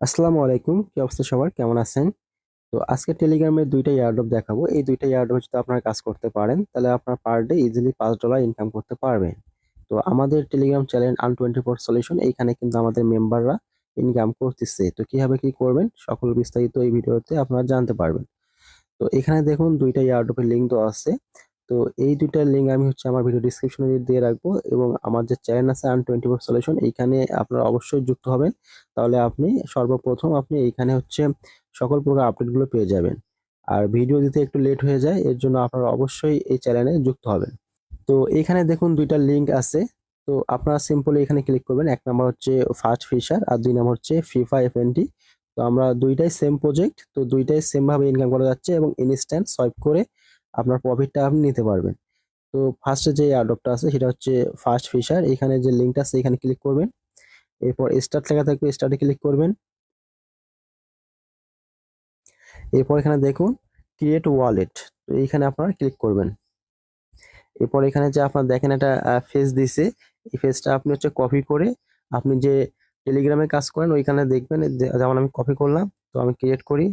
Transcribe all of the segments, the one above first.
আসসালামু আলাইকুম, কি অবস্থা সবার? কেমন আছেন? তো আজকে টেলিগ্রামের দুইটা এয়ারড্রপ দেখাবো। এই দুইটা এয়ারড্রপ যদি আপনারা কাজ করতে পারেন, তাহলে আপনার পার ডে ইজিলি পাঁচ ডলার ইনকাম করতে পারবেন। তো আমাদের Telegram channel un twenty four solution এইখানে কিন্তু আমাদের মেম্বাররা ইনকাম করতেছে। তো কীভাবে কি করবেন? সকল বিস্তারিত এই ভিডিওতে আপনারা জানতে পারবেন। তো এখানে দেখুন দুইটা এয়ারড্রপের লিঙ্ক দেওয়া আছে। তো এই দুইটার লিঙ্ক আমি হচ্ছে আমার ভিডিও ডিসক্রিপশনে দিয়ে রাখব এবং আমার যে চ্যানেল আছে আন টোয়েন্টি ফোর সলিউশন এইখানে আপনারা অবশ্যই যুক্ত হবেন। তাহলে আপনি সর্বপ্রথম আপনি এইখানে হচ্ছে সকল প্রকার আপডেটগুলো পেয়ে যাবেন। আর ভিডিও দিতে একটু লেট হয়ে যায়, এর জন্য আপনারা অবশ্যই এই চ্যানেলে যুক্ত হবেন। তো এখানে দেখুন দুইটা লিঙ্ক আছে। তো আপনারা সিম্পলি এখানে ক্লিক করবেন, এক নাম্বার হচ্ছে ফার্স্ট ফিশার আর দুই নাম্বার হচ্ছে ফিফা এফএনটি তো আমরা দুইটাই সেম প্রজেক্ট তো দুইটাই সেমভাবে ইনকাম করা যাচ্ছে এবং ইনস্ট্যান্ট সোয়াইপ করে আপনার প্রফিটটা আপনি নিতে পারবেন। তো ফার্স্টে যে অ্যাডপটা আছে, সেটা হচ্ছে ফার্স্ট ফিশার এখানে যে লিঙ্কটা আছে, এখানে ক্লিক করবেন। এরপর স্টার্ট লেখা থাকবে স্টার্টে ক্লিক করবেন। এরপর এখানে দেখুন ক্রিয়েট ওয়ালেট তো এইখানে আপনারা ক্লিক করবেন। এরপর এখানে যে আপনার দেখেন একটা ফেস দিছে। এই ফেসটা আপনি হচ্ছে কপি করে আপনি যে টেলিগ্রামে কাজ করেন, ওইখানে দেখবেন যেমন আমি কপি করলাম, তো আমি ক্রিয়েট করি।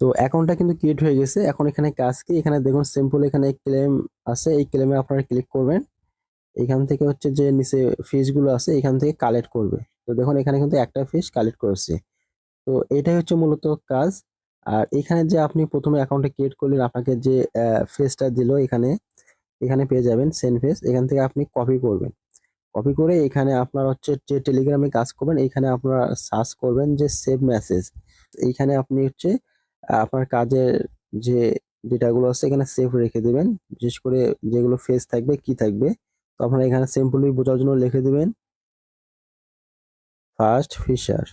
তো অ্যাকাউন্টটা কিন্তু ক্রিয়েট হয়ে গেছে। এখন এখানে কাজ কি? এখানে দেখুন সিম্পল এখানে ক্লেম আছে, এই ক্লেমে আপনারা ক্লিক করবেন। এখান থেকে হচ্ছে যে নিচে ফিসগুলো আছে, এখান থেকে কালেক্ট করবে। তো দেখুন এখানে কিন্তু একটা ফিস কালেক্ট করেছে। তো এটাই হচ্ছে মূলত কাজ। আর এখানে যে আপনি প্রথমে অ্যাকাউন্টে ক্রিয়েট করলেন, আপনাকে যে ফেসটা দিল এখানে এখানে পেয়ে যাবেন সেন্ড ফেস এখান থেকে আপনি কপি করবেন। কপি করে এখানে আপনার হচ্ছে যে টেলিগ্রামে কাজ করবেন। এইখানে আপনারা সার্চ করবেন যে সেভ মেসেজ এইখানে আপনি হচ্ছে আপনার কাজের যে ডেটাগুলো আছে, এখানে সেভ রেখে দিবেন। বিশেষ করে যেগুলো ফেস থাকবে, কি থাকবে, তো আপনারা এখানে সিম্পলি বোঝার জন্য লিখে দিবেন ফার্স্ট ফিশার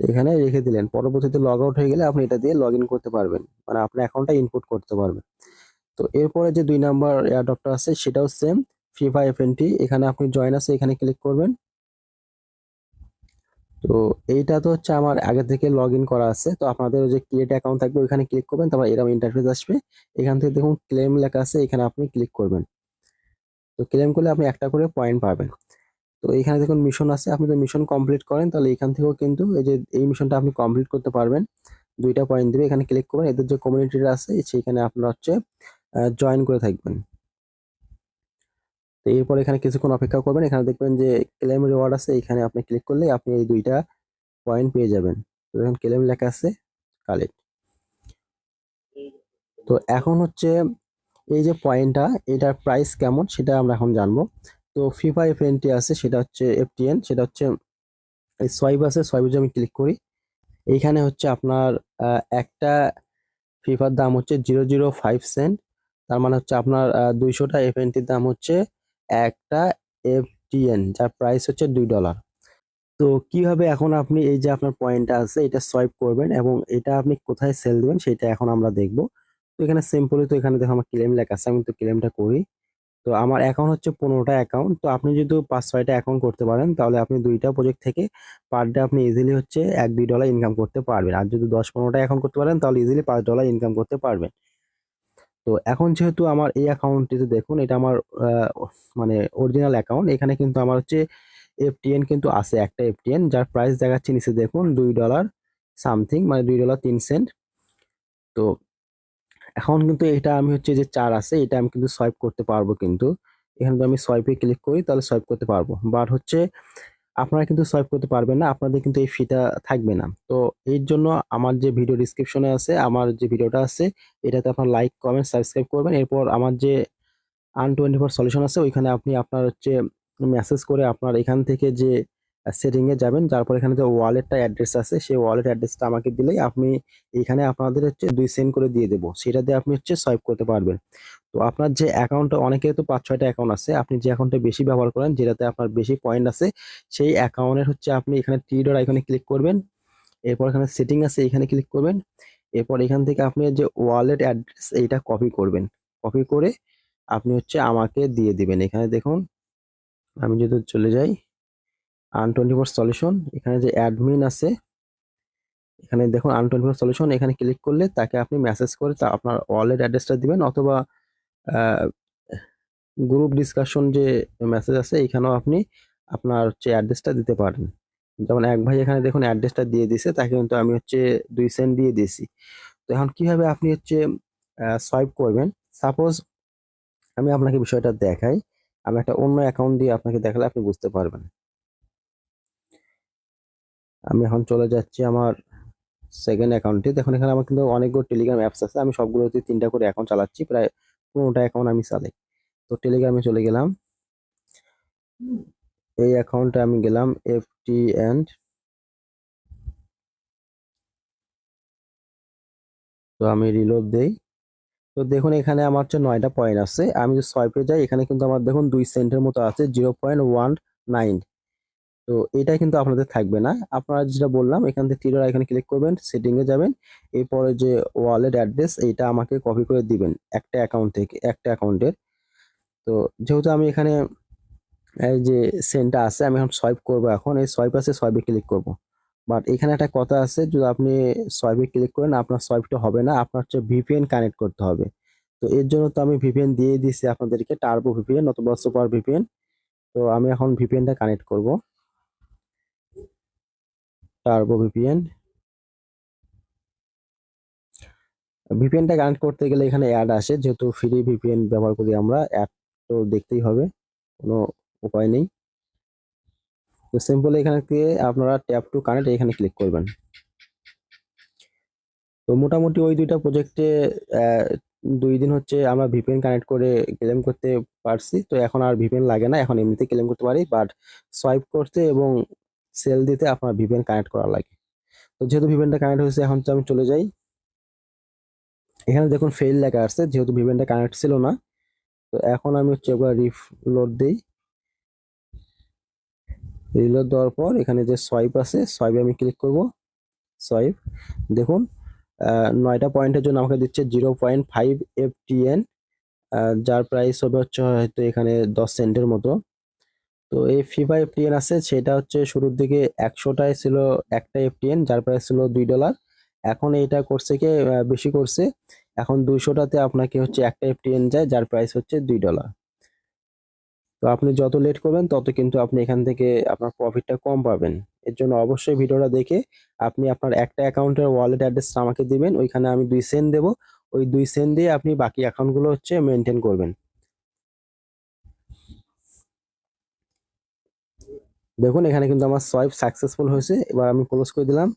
এখানে রেখে দিলেন। পরবর্তীতে লগ আউট হয়ে গেলে আপনি এটা দিয়ে লগ করতে পারবেন। মানে আপনার অ্যাকাউন্টটা ইনপুট করতে পারবেন। তো এরপরে যে দুই নাম্বার এয়ারড্রপটা আছে, সেটাও সেম ফিফা এফএনটি এখানে আপনি জয়েন আছে, এখানে ক্লিক করবেন। তো এইটা তো হচ্ছে আমার আগে থেকে লগ ইন করা আছে। তো আপনাদের যে ক্রিয়েট অ্যাকাউন্ট থাকবে, ওইখানে ক্লিক করবেন, তারপর এরকম ইন্টারফেস আসবে। এখান থেকে দেখুন ক্লেম লেখা আছে, এখানে আপনি ক্লিক করবেন। তো ক্লেম করলে আপনি একটা করে পয়েন্ট পাবেন। তো এখানে দেখুন মিশন আছে, আপনি যদি মিশন কমপ্লিট করেন, তাহলে এখান থেকেও কিন্তু এই যে, এই মিশনটা আপনি কমপ্লিট করতে পারবেন। দুইটা পয়েন্ট দিবে, এখানে ক্লিক করবেন। এদের যে কমিউনিটিটা আছে সেইখানে আপনারা হচ্ছে জয়েন করে থাকবেন। তো এরপর এখানে কিছুক্ষণ অপেক্ষা করবেন। এখানে দেখবেন যে ক্লেম রিওয়ার্ড আছে, এখানে আপনি ক্লিক করলে আপনি এই দুইটা পয়েন্ট পেয়ে যাবেন। তো দেখুন ক্লেম লেখা আছে কালেক্ট তো এখন হচ্ছে এই যে পয়েন্টটা এটার প্রাইস কেমন সেটা আমরা এখন জানব। তো ফিফা এফএনটি আছে, সেটা হচ্ছে এফটিএন সেটা হচ্ছে এই সোয়াইপ আছে সোয়াইপে যদি আমি ক্লিক করি। এইখানে হচ্ছে আপনার একটা ফিফার দাম হচ্ছে জিরো জিরো ফাইভ সেন্ট তার মানে হচ্ছে আপনার দুইশোটা এফএনটির দাম হচ্ছে একটা এফটিএন যার প্রাইস হচ্ছে দুই ডলার তো কীভাবে এখন আপনি এই যে আপনার পয়েন্টটা আছে, এটা সোয়াইপ করবেন এবং এটা আপনি কোথায় সেল দেবেন সেটা এখন আমরা দেখব। তো এখানে সিম্পলি তো এখানে দেখো আমার ক্লেম লেখা আছে, আমি তো ক্লেমটা করি। তো আমার অ্যাকাউন্ট হচ্ছে পনেরোটা অ্যাকাউন্ট তো আপনি যদি পাঁচ ছয়টা অ্যাকাউন্ট করতে পারেন, তাহলে আপনি দুইটা প্রজেক্ট থেকে পার ডে আপনি ইজিলি হচ্ছে এক, দুই ডলার ইনকাম করতে পারবেন। আর যদি দশ, পনেরোটা অ্যাকাউন্ট করতে পারেন, তাহলে ইজিলি পাঁচ ডলার ইনকাম করতে পারবেন। তো এখন যেহেতু আমার এই অ্যাকাউন্টটিতে দেখুন, এটা আমার মানে অরিজিনাল অ্যাকাউন্ট এখানে কিন্তু আমার হচ্ছে এফটিএন কিন্তু আছে, একটা এফটিএন যার প্রাইস দেখাচ্ছে নিচে দেখুন, দুই ডলার সামথিং মানে দুই ডলার তিন সেন্ট তো এখন কিন্তু এটা আমি হচ্ছে যে চার আছে, এটা আমি কিন্তু সোয়াইপ করতে পারব কিন্তু। এখানে আমি সোয়াইপে ক্লিক করি, তাহলে সোয়াইপ করতে পারব। বাট হচ্ছে আপনারা কিন্তু সোয়াইপ করতে পারবেন না, আপনাদের কিন্তু এই ফিটা থাকবে না। তো এর জন্য আমার যে ভিডিও ডিসক্রিপশনে আছে, আমার যে ভিডিওটা আছে, এটাতে আপনার লাইক কমেন্ট সাবস্ক্রাইব করবেন। এরপর আমার যে আন টোয়েন্টি ফোর সলিউশন আছে, ওইখানে আপনি আপনার হচ্ছে মেসেজ করে আপনার এখান থেকে যে সেটিং এ যাবেন। তারপর এখানে যে ওয়ালেটটা অ্যাড্রেস আছে, সেই ওয়ালেট অ্যাড্রেসটা আমাকে দিলেই আপনি এখানে আপনাদের হচ্ছে দুই সেন্ড করে দিয়ে দেবো। সেটা দিয়ে আপনি হচ্ছে সোয়াইপ করতে পারবেন। তো আপনার যে অ্যাকাউন্টটা অনেকের তো পাঁচ, ছয়টা অ্যাকাউন্ট আছে। আপনি যে অ্যাকাউন্টে বেশি ব্যবহার করেন, যেটাতে আপনার বেশি পয়েন্ট আছে, সেই অ্যাকাউন্টের হচ্ছে আপনি এখানে থ্রি ডট আইকনে ক্লিক করবেন। এরপর এখানে সেটিং আছে, এখানে ক্লিক করবেন। এরপর এখান থেকে আপনি যে ওয়ালেট অ্যাড্রেস এইটা কপি করবেন। কপি করে আপনি হচ্ছে আমাকে দিয়ে দিবেন। এখানে দেখুন, আমি যদি চলে যাই আন টোয়েন্টি ফোর সলিউশন, এখানে যে অ্যাডমিন আছে, এখানে দেখুন আন টোয়েন্টি ফোর সলিউশন, এখানে ক্লিক করলে তাকে আপনি মেসেজ করে তা আপনার ওয়ালেট অ্যাড্রেসটা দিবেন অথবা গ্রুপ ডিসকাশন যে মেসেজ আছে, এখানেও আপনি আপনার হচ্ছে অ্যাড্রেসটা দিতে পারেন। যেমন এক ভাই এখানে দেখুন অ্যাড্রেসটা দিয়ে দিছে তাকে কিন্তু আমি হচ্ছে দুই সেন্ট দিয়ে দিয়েছি। তো এখন কীভাবে আপনি হচ্ছে সোয়াইপ করবেন? সাপোজ আমি আপনাকে বিষয়টা দেখাই, আমি একটা অন্য অ্যাকাউন্ট দিয়ে আপনাকে দেখালে আপনি বুঝতে পারবেন। আমি এখন চলে যাচ্ছি আমার সেকেন্ড অ্যাকাউন্টে দেখুন, এখানে আমার কিন্তু অনেকগুলো টেলিগ্রাম অ্যাপস আছে। আমি সবগুলোতে তিনটা করে অ্যাকাউন্ট চালাচ্ছি। প্রায় পনেরোটা অ্যাকাউন্ট আমি চালাই। তো টেলিগ্রামে চলে গেলাম। এই অ্যাকাউন্টে আমি গেলাম এফ টি অ্যান্ড তো আমি রিলোড দেই। তো দেখুন, এখানে আমার হচ্ছে নয়টা পয়েন্ট আছে। আমি যদি সোয়াইপে যাই, এখানে কিন্তু আমার দেখুন দুই সেন্টের মতো আছে জিরো পয়েন্ট ওয়ান নাইন তো এটা কিন্তু আপনাদের থাকবে না। আপনারা যেটা বললাম, এখান থেকে তীরের এখানে ক্লিক করবেন সেটিংয়ে যাবেন, এরপরে যে ওয়ালেট অ্যাড্রেস এইটা আমাকে কপি করে দিবেন একটা অ্যাকাউন্ট থেকে, একটা অ্যাকাউন্টের তো যেহেতু আমি এখানে, এই যে সেন্টটা আছে, আমি এখন সোয়াইপ করব এখন, এই সোয়াইপ আছে সোয়াইপে ক্লিক করব। বাট এখানে একটা কথা আছে, যদি আপনি সোয়াইপে ক্লিক করেন, আপনার সোয়াইপটা হবে না, আপনার হচ্ছে ভিপিএন কানেক্ট করতে হবে। তো এর জন্য তো আমি ভিপিএন দিয়ে দিয়েছি আপনাদেরকে টার্বো ভিপিএন অথবা সুপার ভিপিএন তো আমি এখন ভিপিএনটা কানেক্ট করব। টার্বো ভিপিএন ভিপিএনটা কানেক্ট করতে গেলে এখানে অ্যাড আসে। যেহেতু ফ্রি ভিপিএন ব্যবহার করি আমরা অ্যাড তো দেখতেই হবে, কোনো উপায় নেই। তো সিম্পল এখানে থেকে আপনারা ট্যাপ টু কানেক্ট এখানে ক্লিক করবেন। তো মোটামুটি ওই দুইটা প্রজেক্টে দুই দিন হচ্ছে আমরা ভিপিএন কানেক্ট করে ক্লেম করতে পারছি। তো এখন আর ভিপিএন লাগে না, এখন এমনিতে ক্লেম করতে পারি। বাট সোয়াইপ করতে এবং সেল দিতে আপনার ভিপিএন কানেক্ট করা লাগে। তো যেহেতু ভিপিএনটা কানেক্ট হয়েছে, এখন তো আমি চলে যাই। এখানে দেখুন ফেল লেখা আসছে যেহেতু ভিপিএনটা কানেক্ট ছিল না, তো এখন আমি হচ্ছে একবার রিলোড দিই। রিলোড দেওয়ার পর এখানে যে সোয়াইপ আছে সোয়াইপে আমি ক্লিক করব। সোয়াইপ দেখুন নয়টা পয়েন্টের জন্য আমাকে দিচ্ছে জিরো পয়েন্ট ফাইভ এফ যার প্রাইস হবে হচ্ছে হয়তো এখানে দশ সেন্টের মতো। তো এই ফ্রি ফিফা এফটিএন আছে, সেটা হচ্ছে শুরুর দিকে একশোটায় ছিল একটা এফটিএন যার প্রাইস ছিল দুই ডলার এখন এইটা করছে কি বেশি করছে। এখন দুইশোটাতে আপনাকে হচ্ছে একটা এফটিএন যায়, যার প্রাইস হচ্ছে দুই ডলার তো আপনি যত লেট করবেন, তত কিন্তু আপনি এখান থেকে আপনার প্রফিটটা কম পাবেন। এর জন্য অবশ্যই ভিডিওটা দেখে আপনি আপনার একটা অ্যাকাউন্টের ওয়ালেট অ্যাড্রেসটা আমাকে দিবেন, ওইখানে আমি দুই সেন্ট দেবো। ওই দুই সেন্ট দিয়ে আপনি বাকি অ্যাকাউন্টগুলো হচ্ছে মেনটেন করবেন। দেখুন, এখানে কিন্তু আমার সোয়াইপ সাকসেসফুল হয়েছে। এবার আমি ক্লোজ করে দিলাম।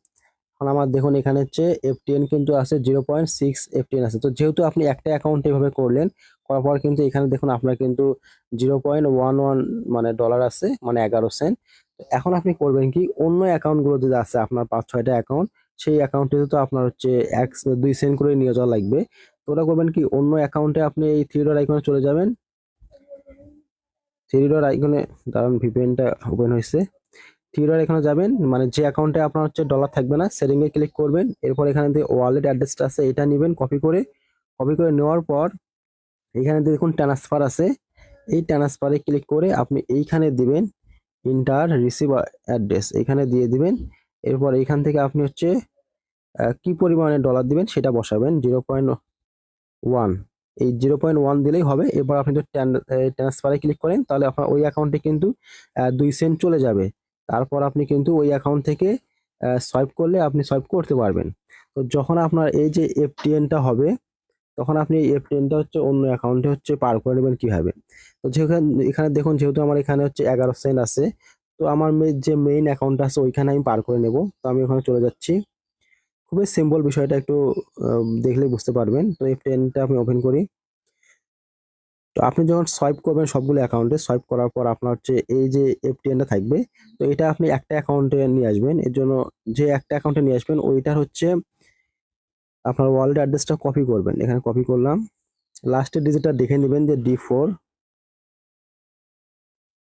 এখন আমার দেখুন, এখানে হচ্ছে এফটিএন কিন্তু আছে জিরো পয়েন্ট সিক্স এফটিএন আছে। তো যেহেতু আপনি একটা অ্যাকাউন্ট এভাবে করলেন, করার পর কিন্তু এখানে দেখুন, আপনার কিন্তু জিরো পয়েন্ট ওয়ান ওয়ান মানে ডলার আছে মানে এগারো সেন্ট এখন আপনি করবেন কি, অন্য অ্যাকাউন্টগুলো যদি আছে, আপনার পাঁচ, ছয়টা অ্যাকাউন্ট সেই অ্যাকাউন্টে তো আপনার হচ্ছে এক, দুই সেন্ট করে নিয়ে যাওয়া লাগবে। তো ওটা করবেন কি, অন্য অ্যাকাউন্টে আপনি এই থ্রি আইকনে চলে যাবেন। থ্রি ডট আইকনে দাঁড়ান ভিপিএনটা ওপেন হয়েছে। থ্রি ডট এখানে যাবেন মানে যে অ্যাকাউন্টে আপনার হচ্ছে ডলার থাকবে না সেটিংয়ে ক্লিক করবেন, এরপর এখানে যে ওয়ালেট অ্যাড্রেসটা আছে, এটা নেবেন কপি করে কপি করে নেওয়ার পর এখানে দেখুন ট্রান্সফার আছে, এই ট্রান্সফারে ক্লিক করে আপনি এইখানে দিবেন ইন্টার রিসিভ অ্যাড্রেস এখানে দিয়ে দিবেন, এরপর এইখান থেকে আপনি হচ্ছে কি পরিমাণে ডলার দিবেন সেটা বসাবেন জিরো পয়েন্ট ওয়ান এই জিরো পয়েন্ট ওয়ান দিলেই হবে। এরপর আপনি যদি ট্রান্সফারে ক্লিক করেন, তাহলে আপনার ওই অ্যাকাউন্টে কিন্তু দুই সেন্ট চলে যাবে। তারপর আপনি কিন্তু ওই অ্যাকাউন্ট থেকে সোয়াইপ করলে আপনি সোয়াইপ করতে পারবেন। তো যখন আপনার এই যে এফটিএনটা হবে, তখন আপনি এই এফটিএনটা হচ্ছে অন্য অ্যাকাউন্টে হচ্ছে পার করে নেবেন কীভাবে? তো যেখানে, এখানে দেখুন, যেহেতু আমার এখানে হচ্ছে এগারো সেন্ট আছে, তো আমার যে মেইন অ্যাকাউন্ট আছে, ওইখানে আমি পার করে নেব। তো আমি ওখানে চলে যাচ্ছি। খুবই সিম্পল বিষয়টা একটু দেখলে বুঝতে পারবেন। তো এফটিএনটা আমি ওপেন করি। তো আপনি যখন সোয়াইপ করবেন সবগুলো অ্যাকাউন্টে সোয়াইপ করার পর আপনার হচ্ছে এই যে এফটিএনটা থাকবে, তো এটা আপনি একটা অ্যাকাউন্টে নিয়ে আসবেন। এর জন্য যে একটা অ্যাকাউন্টে নিয়ে আসবেন, ওইটার হচ্ছে আপনার ওয়ালেট অ্যাড্রেসটা কপি করবেন। এখানে কপি করলাম। লাস্টের ডিজিটটা দেখে নেবেন যে ডি ফোর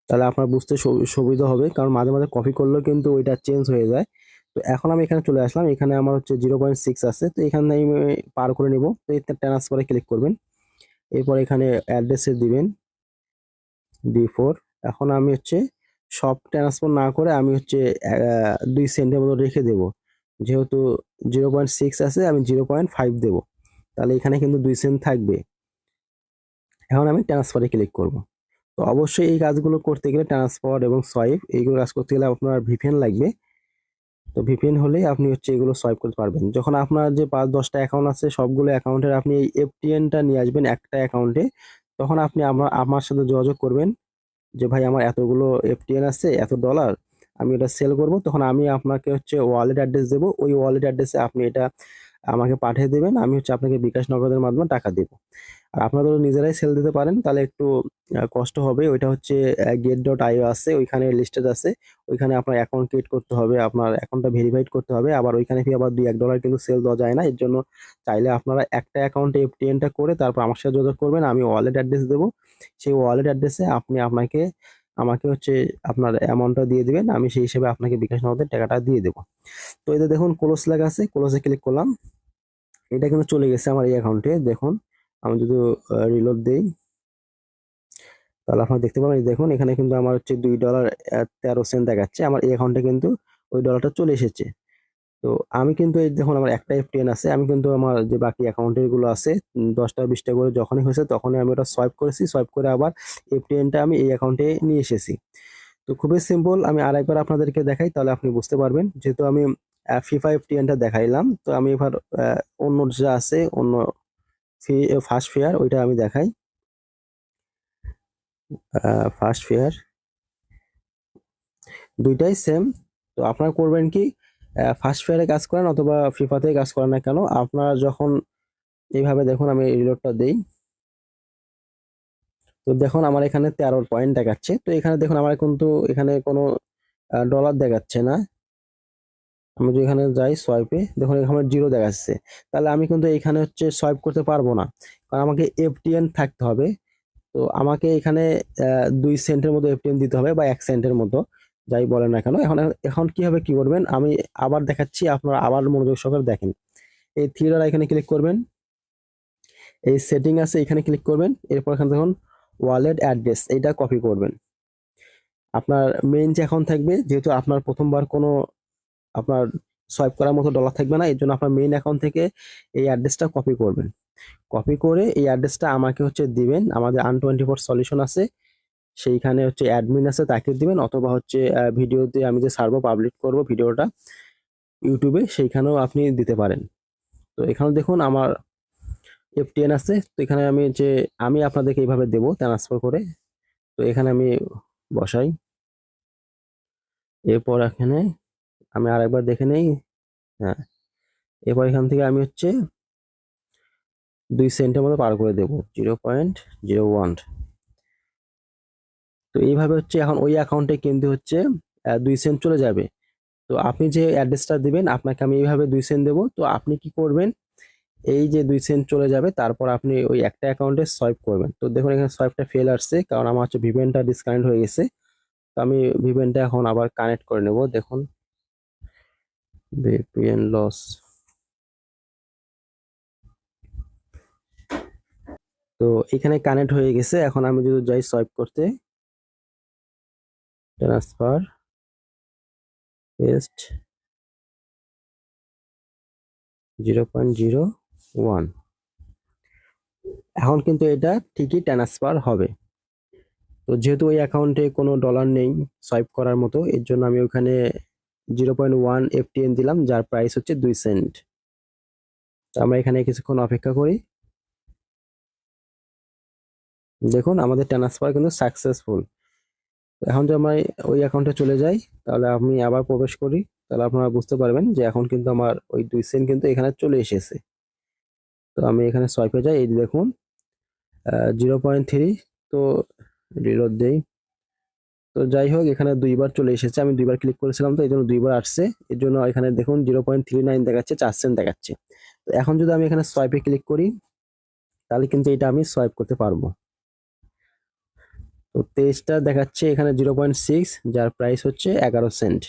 তাহলে আপনার বুঝতে সুবিধা হবে। কারণ মাঝে মাঝে কপি করলেও কিন্তু ওইটা চেঞ্জ হয়ে যায়। তো এখন আমি এখানে চলে আসলাম। এখানে আমার হচ্ছে জিরো পয়েন্ট সিক্স আছে। তো এখানে আমি পার করে নেব। তো এই ট্রান্সফারে ক্লিক করবেন। এরপর এখানে অ্যাড্রেসে দিবেন। ডি ফোর এখন আমি হচ্ছে সব ট্রান্সফার না করে আমি হচ্ছে দুই সেন্টের মতো রেখে দেব। যেহেতু জিরো পয়েন্ট সিক্স আছে, আমি জিরো পয়েন্ট ফাইভ দেবো। তাহলে এখানে কিন্তু দুই সেন্ট থাকবে। এখন আমি ট্রান্সফারে ক্লিক করব। তো অবশ্যই এই কাজগুলো করতে গেলে ট্রান্সফার এবং সোয়াইপ এইগুলো কাজ করতে গেলে আপনার ভিপিএন লাগবে। তো ভিপিএন হলে আপনি হচ্ছে এগুলো সোয়াইপ করতে পারবেন। যখন আপনার যে পাঁচ, দশটা অ্যাকাউন্ট আছে, সবগুলো অ্যাকাউন্টের আপনি এই এফটিএনটা নিয়ে আসবেন একটা অ্যাকাউন্টে তখন আপনি আমার আমার সাথে যোগাযোগ করবেন যে, ভাই, আমার এতগুলো এফটিএন আছে, এত ডলার আমি এটা সেল করব। তখন আমি আপনাকে হচ্ছে ওয়ালেট অ্যাড্রেস দেবো। ওই ওয়ালেট অ্যাড্রেসে আপনি এটা আমাকে পাঠিয়ে দেবেন। আমি হচ্ছে আপনাকে বিকাশ নগদের মাধ্যমে টাকা দেবো। আর নিজেরাই সেল দিতে পারেন, তাহলে একটু কষ্ট হবে। ওইটা হচ্ছে গেট ডট আইও আছে, ওইখানে লিস্টেড আছে। ওইখানে আপনার অ্যাকাউন্ট ক্রিয়েট করতে হবে, আপনার অ্যাকাউন্টটা ভেরিফাইড করতে হবে। আবার ওইখানে ফি আবার দুই, এক ডলার কিন্তু সেল দেওয়া যায় না। এর জন্য চাইলে আপনারা একটা অ্যাকাউন্টে এফটিএনটা করে তারপর আমার সাথে যোগাযোগ করবেন। আমি ওয়ালেট অ্যাড্রেস দেবো। সেই ওয়ালেট অ্যাড্রেসে আপনি আপনাকে, আমাকে হচ্ছে আপনার অ্যামাউন্টটা দিয়ে দিবেন। আমি সেই হিসেবে আপনাকে বিকাশ নগদের টাকাটা দিয়ে দেবো। তো এতে দেখুন ক্লোজ লেখা আছে। ক্লোজে ক্লিক করলাম। এটা কিন্তু চলে গেছে আমার এই অ্যাকাউন্টে দেখুন আমি যদি রিলোড দেই, তাহলে আপনারা দেখতে পাবেন দেখুন এখানে কিন্তু আমার হচ্ছে দুই ডলার তেরো সেন্ট দেখাচ্ছে। আমার এই অ্যাকাউন্টে কিন্তু ওই ডলারটা চলে এসেছে। তো আমি কিন্তু এই দেখুন আমার একটা এফটিএন আছে। আমি কিন্তু আমার যে বাকি অ্যাকাউন্টেরগুলো আছে দশটা বিশটা করে যখনই হয়েছে তখনই আমি ওটা সোয়াইপ করেছি। সোয়াইপ করে আবার এফটিএনটা আমি এই অ্যাকাউন্টে নিয়ে এসেছি। তো খুবই সিম্পল আমি আরেকবার আপনাদেরকে দেখাই, তাহলে আপনি বুঝতে পারবেন। যেহেতু আমি ফিফা এফটিএনটা দেখাইলাম, তো আমি এবার অন্য যা আছে, অন্য ফার্স্ট ফেয়ার ওইটা আমি দেখাই। ফার্স্ট ফেয়ার দুইটাই সেম তো আপনারা করবেন কি ফার্স্ট ফেয়ারে কাজ করেন অথবা ফিফাতে কাজ করেন না কেন, আপনারা যখন এইভাবে দেখুন আমি রিলোডটা দেই। তো দেখুন আমার এখানে তেরো পয়েন্ট দেখাচ্ছে। তো এখানে দেখুন আমার কিন্তু এখানে কোনো ডলার দেখাচ্ছে না। আমি যদি এখানে যাই সোয়াইপে দেখুন এখানে জিরো দেখাচ্ছে। তাহলে আমি কিন্তু এখানে হচ্ছে সোয়াইপ করতে পারব না। কারণ আমাকে এফটিএন থাকতে হবে। তো আমাকে এখানে দুই সেন্টের মতো এফটিএম দিতে হবে বা এক সেন্টের মতো, যাই বলেন না কেন। এখন এখন কীভাবে কি করবেন? আমি আবার দেখাচ্ছি, আপনারা আবার মনোযোগ সহকারে দেখেন। এই ডট এখানে ক্লিক করবেন। এই সেটিং আছে, এখানে ক্লিক করবেন। এরপর এখানে দেখুন ওয়ালেট অ্যাড্রেস এটা কপি করবেন। আপনার মেইন যে অ্যাকাউন্ট থাকবে, যেহেতু আপনার প্রথমবার কোনো আপনার সোয়াইপ করার মতো ডলার থাকবে না এর জন্য আপনার মেইন অ্যাকাউন্ট থেকে এই অ্যাড্রেসটা কপি করবেন। কপি করে এই অ্যাড্রেসটা আমাকে হচ্ছে দিবেন, আমাদের আন টোয়েন্টি ফোর সলিউশন আছে, সেইখানে হচ্ছে অ্যাডমিন আছে, তাকে দিবেন, অথবা হচ্ছে ভিডিওতে আমি যে সার্ভো পাবলিশ করব ভিডিওটা ইউটিউবে সেইখানেও আপনি দিতে পারেন। তো এখানে দেখুন আমার এফটিএন আছে, তো এখানে আমি যে, আমি আপনাদেরকে এইভাবে দেবো ট্রান্সফার করে, তো এখানে আমি বসাই। এরপর এখানে আমি আরেকবার দেখে নেই? হ্যাঁ। এরপর এখান থেকে আমি হচ্ছে দুই সেন্টের মতো পার করে দেবো, জিরো পয়েন্ট জিরো ওয়ান। তো এইভাবে হচ্ছে এখন ওই অ্যাকাউন্টে কিন্তু হচ্ছে দুই সেন্ট চলে যাবে। তো আপনি যে অ্যাড্রেসটা দিবেন, আপনাকে আমি এইভাবে দুই সেন্ট দেবো। তো আপনি কি করবেন, এই যে দুই সেন্ট চলে যাবে, তারপর আপনি ওই একটা অ্যাকাউন্টে সোয়াইপ করবেন। তো দেখুন এখানে সোয়াইপটা ফেল আসছে, কারণ আমার হচ্ছে ভিভেনটা ডিসকানেক্ট হয়ে গেছে। তো আমি ভিভেনটা এখন আবার কানেক্ট করে নেব, দেখুন। ভিপিএন লস তো এখানে কানেক্ট হয়ে গেছে। এখন আমি যদি যাই সোয়াইপ করতে transfer paste zero point zero one এখন কিন্তু এটা ঠিকই ট্রান্সফার হবে। তো যেহেতু ওই অ্যাকাউন্টে কোনো ডলার নেই সোয়াইপ করার মতো, এর জন্য আমি ওখানে জিরো পয়েন্ট ওয়ান এফটিএন দিলাম, যার প্রাইস হচ্ছে দুই সেন্ট আমরা এখানে কিছুক্ষণ অপেক্ষা করি। দেখুন, আমাদের ট্রান্সফার কিন্তু সাকসেসফুল এখন যদি আমরা ওই অ্যাকাউন্টে চলে যাই, তাহলে আমি আবার প্রবেশ করি। তাহলে আপনারা বুঝতে পারবেন যে এখন কিন্তু আমার ওই দুই সেন্ট কিন্তু এখানে চলে এসেছে। তো আমি এখানে সোয়াইপে যাই, এই দেখুন জিরো পয়েন্ট থ্রি তো রিলোড দেই। তো যাই হোক, এখানে দুইবার চলে এসেছে। আমি দুইবার ক্লিক করেছিলাম তো, এই জন্য দুইবার আসছে। এর জন্য এখানে দেখুন জিরো পয়েন্ট থ্রি নাইন দেখাচ্ছে, চার সেন্ট দেখাচ্ছে। তো এখন যদি আমি এখানে সোয়াইপে ক্লিক করি, তাহলে কিন্তু এটা আমি সোয়াইপ করতে পারব। তো তেইশটা দেখাচ্ছে এখানে জিরো পয়েন্ট সিক্স যার প্রাইস হচ্ছে এগারো সেন্ট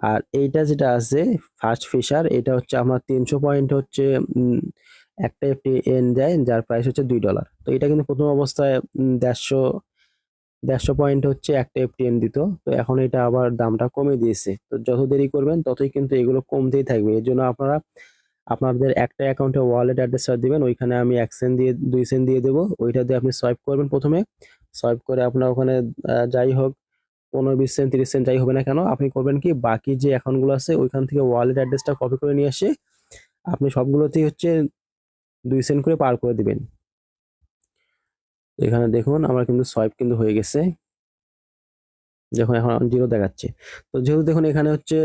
আর এইটা যেটা আছে ফার্স্ট ফিশার এটা হচ্ছে আমার তিনশো পয়েন্ট হচ্ছে একটা একটি এন দেয়, যার প্রাইস হচ্ছে দুই ডলার তো এটা কিন্তু প্রথম অবস্থায় দেড়শো দেড়শো পয়েন্ট হচ্ছে একটা এফটিএন দিত। তো এখন এটা আবার দামটা কমে দিয়েছে। তো যত দেরি করবেন, ততই কিন্তু এগুলো কমতেই থাকবে। এর জন্য আপনারা আপনাদের একটা অ্যাকাউন্টে ওয়ালেট অ্যাড্রেসটা দিবেন, ওইখানে আমি এক সেন্ট দিয়ে, দুই সেন্ট দিয়ে দেবো। ওইটা দিয়ে আপনি সোয়াইপ করবেন প্রথমে। সোয়াইপ করে আপনার ওখানে যাই হোক, পনেরো, বিশ সেন্ট তিরিশ সেন্ট যাই হবে না কেন, আপনি করবেন কি, বাকি যে অ্যাকাউন্টগুলো আছে, ওইখান থেকে ওয়ালেট অ্যাড্রেসটা কপি করে নিয়ে এসে, আপনি সবগুলোতেই হচ্ছে দুই সেন্ট করে পার করে দিবেন। এখানে দেখুন আমার কিন্তু সোয়াইপ কিন্তু হয়ে গেছে। দেখুন এখন জিরো দেখাচ্ছে। তো যেহেতু দেখুন এখানে হচ্ছে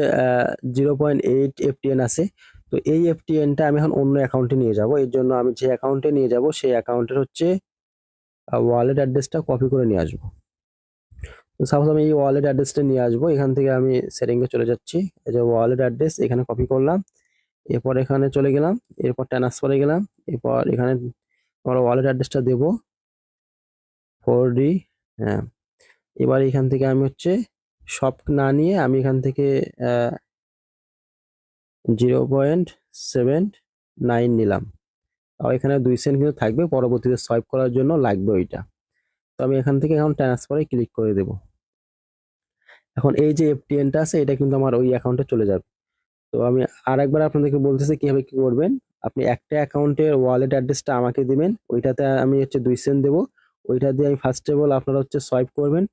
জিরো পয়েন্ট এইট এফটিএন আছে, তো এই এফটিএনটা আমি এখন অন্য অ্যাকাউন্টে নিয়ে যাব। এর জন্য আমি যে অ্যাকাউন্টে নিয়ে যাব, সেই অ্যাকাউন্টের হচ্ছে ওয়ালেট অ্যাড্রেসটা কপি করে নিয়ে আসব। তো সাপোজ আমি এই ওয়ালেট অ্যাড্রেসটা নিয়ে আসব, এখান থেকে আমি সেটিংয়ে চলে যাচ্ছি। এই যে ওয়ালেট অ্যাড্রেস এখানে কপি করলাম। এরপর এখানে চলে গেলাম, এরপর ট্রান্সফারে গেলাম, এরপর এখানে আমার ওয়ালেট অ্যাড্রেসটা দেবো। ফোর ডি হ্যাঁ। এবার এখান থেকে আমি হচ্ছে সব না নিয়ে আমি এখান থেকে জিরো পয়েন্ট সেভেন নাইন নিলাম। আর এখানে দুই সেন্ট কিন্তু থাকবে, পরবর্তীতে সোয়াইপ করার জন্য লাগবে ওইটা। তো আমি এখান থেকে এখন ট্রান্সফারে ক্লিক করে দেব। এখন এই যে এফটিএনটা আছে, এটা কিন্তু আমার ওই অ্যাকাউন্টে চলে যাবে। তো আমি আর একবার আপনাদেরকে বলতেছি কীভাবে কী করবেন। আপনি একটা অ্যাকাউন্টের ওয়ালেট অ্যাড্রেসটা আমাকে দিবেন, ওইটাতে আমি হচ্ছে দুই সেন্ট দেবো। ওইটা দিয়ে আমি ফার্স্ট অফ অল আপনারা হচ্ছে সোয়াইপ করবেন।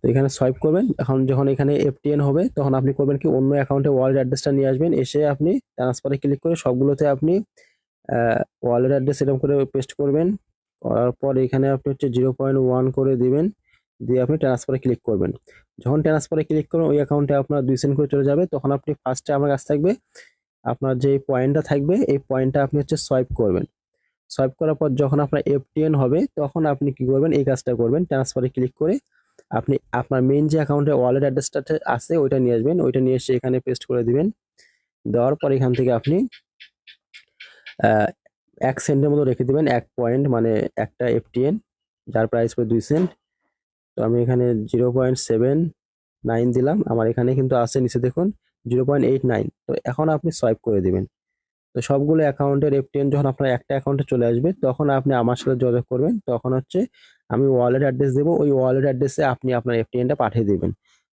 তো এখানে সোয়াইপ করবেন। এখন যখন এখানে এফটিএন হবে, তখন আপনি করবেন কি, অন্য অ্যাকাউন্টে ওয়ালেট অ্যাড্রেসটা নিয়ে আসবেন। এসে আপনি ট্রান্সফারে ক্লিক করে সবগুলোতে আপনি ওয়ালেট অ্যাড্রেস এরকম করে পেস্ট করবেন। করার পর এখানে আপনি হচ্ছে জিরো পয়েন্ট ওয়ান করে দিবেন। দিয়ে আপনি ট্রান্সফারে ক্লিক করবেন। যখন ট্রান্সফারে ক্লিক করবেন, ওই অ্যাকাউন্টে আপনার দুই সেন্ট করে চলে যাবে। তখন আপনি ফার্স্টে আমার কাছে থাকবে, আপনার যে পয়েন্টটা থাকবে, এই পয়েন্টটা আপনি হচ্ছে সোয়াইপ করবেন। সোয়াইপ করার পর যখন আপনার এফটিএন হবে, তখন আপনি কি করবেন? এই কাজটা করবেন। ট্রান্সফারে ক্লিক করে আপনি আপনার মেইন যে অ্যাকাউন্টে ওয়ালেট অ্যাড্রেসটা আছে, ওইটা নিয়ে আসবেন। ওইটা নিয়ে এসে এখানে পেস্ট করে দিবেন। দেওয়ার পর এখান থেকে আপনি এক সেন্টের মতো রেখে দিবেন, এক পয়েন্ট মানে একটা এফটিএন যার প্রাইস পড়ে দুই সেন্ট তো আমি এখানে জিরো পয়েন্ট সেভেন নাইন দিলাম। আমার এখানে কিন্তু আছে নিচে দেখুন জিরো পয়েন্ট এইট নাইন তো এখন আপনি সোয়াইপ করে দিবেন। তো সবগুলো অ্যাকাউন্টের এফটিএন যখন আপনার একটা অ্যাকাউন্টে চলে আসবে, তখন আপনি আমার সাথে যোগাযোগ করবেন। তখন হচ্ছে আমি ওয়ালেট অ্যাড্রেস দেবো। ওই ওয়ালেট অ্যাড্রেসে আপনি আপনার এফটিএনটা পাঠিয়ে দেবেন।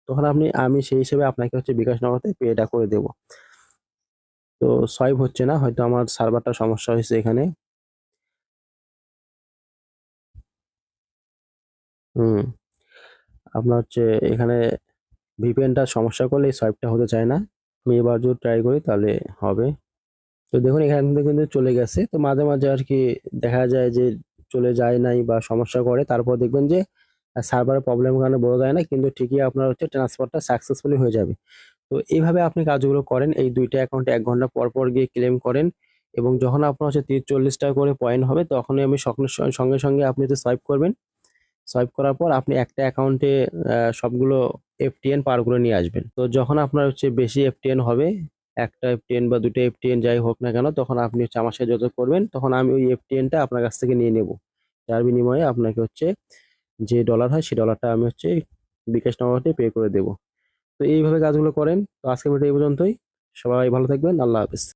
তখন আপনি, আমি সেই হিসেবে আপনাকে হচ্ছে বিকাশ নগদে পেটা করে দেব। তো সোয়াইপ হচ্ছে না, হয়তো আমার সার্ভারটা সমস্যা হয়েছে এখানে। হুম, আপনার হচ্ছে এখানে ভিপিএনটা সমস্যা করলে সোয়াইপটা হতে চায় না। আমি এবার যদি ট্রাই করি তাহলে হবে। তো দেখুন, এখান থেকে কিন্তু চলে গেছে। তো মাঝে মাঝে আর কি দেখা যায় যে চলে যায় নাই বা সমস্যা করে, তারপর দেখবেন যে সার্ভারের প্রবলেম কারণে বোঝা যায় না, কিন্তু ঠিকই আপনার হচ্ছে ট্রান্সফারটা সাকসেসফুলি হয়ে যাবে। তো এইভাবে আপনি কাজগুলো করেন, এই দুইটা অ্যাকাউন্টে এক ঘণ্টা পর পর গিয়ে ক্লেম করেন এবং যখন আপনার হচ্ছে তিরিশ চল্লিশ টাকা করে পয়েন্ট হবে, তখনই আমি সঙ্গে সঙ্গে সঙ্গে আপনি হচ্ছে সোয়াইপ করবেন। সোয়াইপ করার পর আপনি একটা অ্যাকাউন্টে সবগুলো এফটিএন পার করে নিয়ে আসবেন। তো যখন আপনার হচ্ছে বেশি এফটিএন হবে একটা এফটিএন বা দুটো এফটিএন যাই হোক না কেন, তখন আপনি হচ্ছে আমার সাথে যোগাযোগ করবেন, তখন আমি ওই এফটিএনটা আপনার কাছ থেকে নিয়ে নেব। যার বিনিময়ে আপনাকে হচ্ছে যে ডলার হয় সেই ডলারটা আমি হচ্ছে বিকাশ নাম্বারটি পে করে দেব। তো এইভাবে কাজগুলো করেন। তো আজকে ভিডিও এই পর্যন্তই। সবাই ভালো থাকবেন। আল্লাহ হাফেজ।